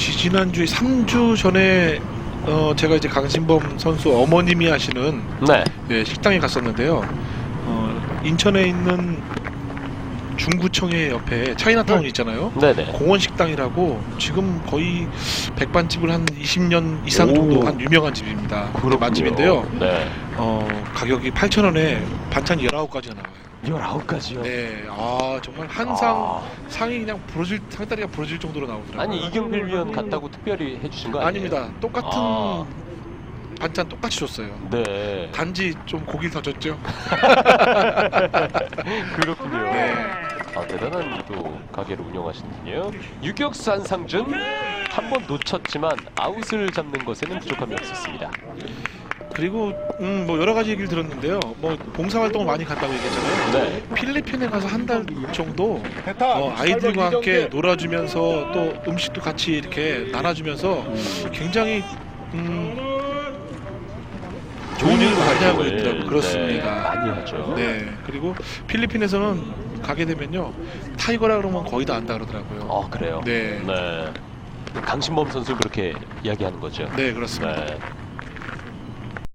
지지난주에 3주 전에 어, 제가 이제 강신범 선수 어머님이 하시는 네. 예, 식당에 갔었는데요. 어, 인천에 있는 중구청의 옆에 차이나타운 있잖아요. 네네. 공원 식당이라고 지금 거의 백반집을 한 20년 이상 오. 정도 한 유명한 집입니다. 그렇군요. 맛집인데요. 네. 어, 가격이 8,000원에 반찬 19가지가 나와요. 19가지요. 네. 아, 정말 한상 아, 상이 그냥 부러질 상다리가 부러질 정도로 나오더라고요. 아니 이경필 위원 같다고 특별히 해주신 거 아니에요? 아닙니다. 똑같은 아. 반찬 똑같이 줬어요. 네. 단지 좀 고기를 더 줬죠. 그렇군요. 네. 아, 대단한 또 가게를 운영하시는군요. 유격수 한상준 한 번 놓쳤지만 아웃을 잡는 것에는 부족함이 없었습니다. 그리고 음, 뭐 여러 가지 얘기를 들었는데요. 뭐 봉사 활동을 많이 간다고 얘기했잖아요. 네. 필리핀에 가서 한 달 정도 어, 아이들과 함께 놀아주면서 또 음식도 같이 이렇게 나눠주면서 굉장히 음, 좋은 일을 많이 하고 있더라고요. 그렇습니다. 네, 많이 하죠. 네. 그리고 필리핀에서는 가게 되면요 타이거라 그러면 거의 다 안다 그러더라고요. 어 그래요. 네. 네. 강신범 선수 그렇게 이야기하는 거죠. 네 그렇습니다. 네.